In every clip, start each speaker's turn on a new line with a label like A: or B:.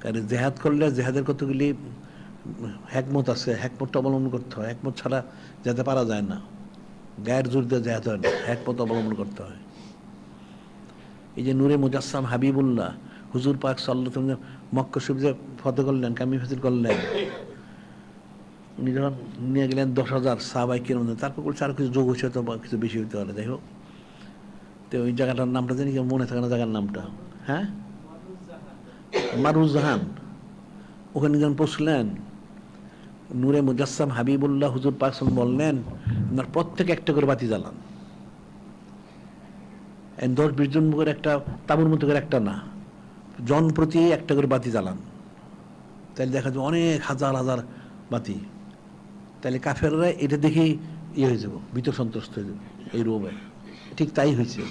A: কারণ জেহাদ করলে জেহাদের কতগুলি হ্যাকমত আছে, হ্যাকমতটা অবলম্বন করতে হয়। হ্যাকমত ছাড়া যেতে পারা যায় না। গায়ের জোর দিয়ে জেহাদ হয় না, হ্যাকমত অবলম্বন করতে হয়। এই যে নূরে মুজাসসাম হাবিবুল্লাহ, হুজুর পাক সাল্লাহ মক্কা যে ফতে করলেন কামি ফাজিল করলেন, উনি যখন নিয়ে গেলেন দশ হাজার সাহাবাই কিরম তারপর বলছে আর কিছু যোগ হয়েছে তো বা কিছু বেশি হতে পারে, যাই হোক। তো ওই জায়গাটার নামটা জানি মনে থাকে না জায়গার নামটা। হ্যাঁ? মারুজাহান। ওখানে যখন পৌঁছলেন, নূরে মুজাসসাম হাবিবুল্লাহ হুজুর পাকসম বললেন, আপনার প্রত্যেকে একটা করে বাতি জ্বালান। দশ বিশ জন একটা, তাবুর মতো করে একটা না। জন প্রতি একটা করে বাতি জ্বালান। তাহলে দেখা যায় অনেক হাজার হাজার বাতি। তাহলে কাফেররা এটা দেখেই ইয়ে হয়ে যাব, ভীত সন্ত্রস্ত হয়ে যাবে এই রোবে ঠিক তাই হয়েছে।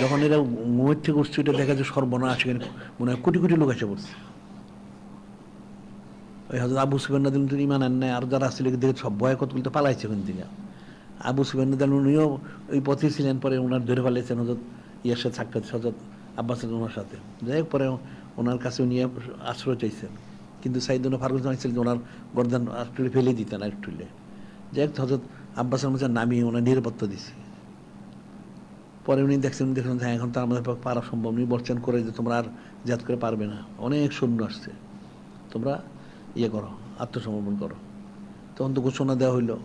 A: যখন এরা মুয়ের থেকে উঠছে এটা দেখা যায় সর্বনাশ এখানে মনে হয় কোটি কোটি লোক এসে পড়ছে। ওই হয়তো আবু সুবেন নাদিন তিনি ইমান আন আর যারা আসছিল দেখে সব ভয় কত তো পালাইছে ওখান থেকে। আবু সুবেন নাদিন উনিও ওই পথে ছিলেন, পরে ওনার ধরে ফেলেছেন হজরত ইয়ার সাথে সাক্ষাৎ হজরত আব্বাস ওনার সাথে। যাই হোক, পরে ওনার কাছে উনি আশ্রয় চাইছেন। কিন্তু সাইদুল ফারুক জানাইছিলেন যে ওনার গর্দান আটটুলে ফেলে দিতেন আরেকটুলে যাই হোক হজরত মধ্যে নামিয়ে ওনার নিরাপত্তা দিছে। পরে উনি দেখছেন দেখলেন হ্যাঁ, এখন তো আমাদের পারা সম্ভব উনি বলছেন করে যে তোমরা আর জাত করে পারবে না। অনেক সৈন্য আসছে। তোমরা ইয়ে করো আত্মসমর্পণ করো। তখন তো ঘোষণা দেওয়া হইল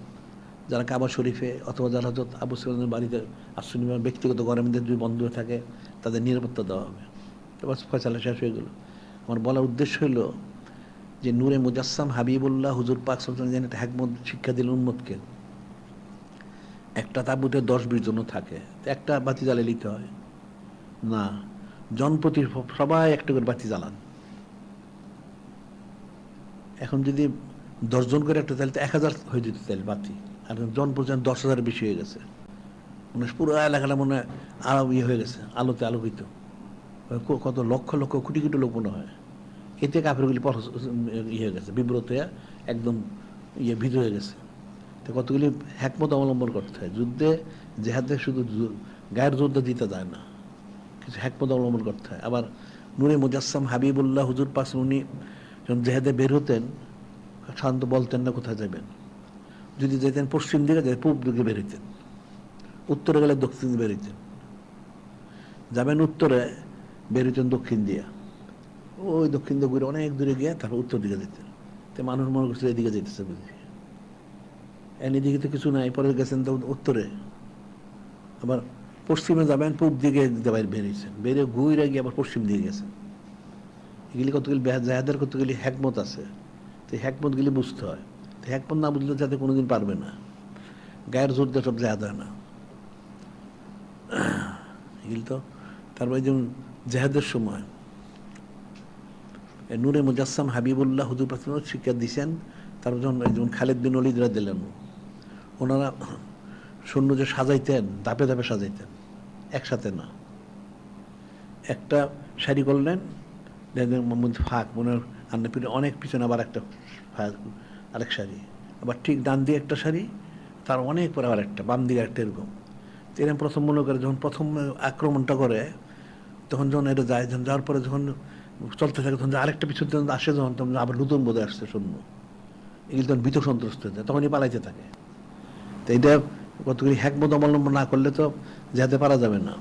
A: যারা কাবা শরীফে অথবা যারা হজরত আবু সুলেনের বাড়িতে আশ্রয় ব্যক্তিগত মধ্যে যদি বন্ধ হয়ে থাকে তাদের নিরাপত্তা দেওয়া হবে। এবার ফয়সালা শেষ হয়ে গেল। আমার বলার উদ্দেশ্য হলো যে নূরে মুজাসসাম হাবিবুল্লাহ হুজুর পাক সাল্লাল্লাহু যেন একটা হ্যাকমত শিক্ষা দিল উন্মতকে একটা তাবুতে দশ বিশ জন থাকে একটা বাতি জ্বালিয়ে নিতে হয়। না জনপ্রতি সবাই একটা করে বাতি জ্বালান। এখন যদি দশজন করে একটা তাহলে এক হাজার হয়ে যেত তাহলে বাতি। আর জন পর্যন্ত দশ হাজার বেশি হয়ে গেছে। মানে পুরো এলাকাটা মনে আলো ইয়ে হয়ে গেছে, আলোতে আলোকিত। কত লক্ষ লক্ষ, কোটি কোটি লোক মনে হয়। এতে কাপড়গুলি ইয়ে হয়ে গেছে, বিব্রত হয়ে একদম ইয়ে ভীত হয়ে গেছে। তো কতগুলি হ্যাকমত অবলম্বন করতে হয়? যুদ্ধে জেহাদে শুধু গায়ের যুদ্ধ দিতে যায় না। কিছু হ্যাকমত অবলম্বন করতে হয়। আবার নুরে মুজাসসাম হাবিবুল্লাহ হুজুর পাশ উনি যখন জেহাদে বের হতেন, সাধারণত বলতেন না কোথায় যাবেন। যদি যেতেন পশ্চিম দিকে যেতেন পূব দিকে বের হইতেন। উত্তরে গেলে দক্ষিণ দিকে বের হইতেন। যাবেন উত্তরে, বের হইতেন দক্ষিণ দিয়ে। ওই দক্ষিণ দিকে ঘুরে অনেক দূরে গিয়ে তারপর উত্তর দিকে যেতেন। তো মানুষ মনে করছে এদিকে যেতেছে বুঝি। এদিকে তো কিছু নাই পরে গেছেন তো উত্তরে। আবার পশ্চিমে যাবেন, পূব দিকে যাবেন বেরিয়েছেন বেরিয়ে ঘুরে গিয়ে আবার পশ্চিম দিকে গেছেন। এগুলি কতগুলি জাহাদের কতগুলি হ্যাকমত আছে। তো হ্যাকমতগুলি বুঝতে হয়। তো হ্যাকমত না বুঝলে যাতে কোনোদিন পারবে না। গায়ের জোর দিয়ে সব জাহাদ হয় না। এগুলি তো তারপরে যেমন জেহাদের সময়। নূরে মুজাসসাম হাবিবুল্লাহ হুজুর পাসিম শিক্ষা দিয়েছেন তারপর যখন যেমন খালেদ বিন অলিদরা দিলেন। ওনারা সৈন্য যে সাজাইতেন, ধাপে ধাপে সাজাইতেন, একসাথে না। একটা শাড়ি করলেন মধ্যে ফাঁক, মনে আন্না পিঠে অনেক পিছনে আবার একটা ফাঁক, আরেক শাড়ি। আবার ঠিক ডান দিয়ে একটা শাড়ি, তার অনেক পরে আবার একটা, বাম দিকে একটা এরকম। তো এরকম প্রথম মনে করে যখন প্রথম আক্রমণটা করে, তখন যখন এটা যায়, যখন যাওয়ার পরে যখন চলতে থাকে, তখন আরেকটা পিছন আসে যখন তখন আবার নতুন বোধে আসছে শূন্য এগুলো তখন ভীত সন্ত্রস্ত হয়ে যায়, তখনই পালাইতে থাকে। তো এটা কতগুলি হ্যাকমত অবলম্বন না করলে তো যেতে পারা যাবে না।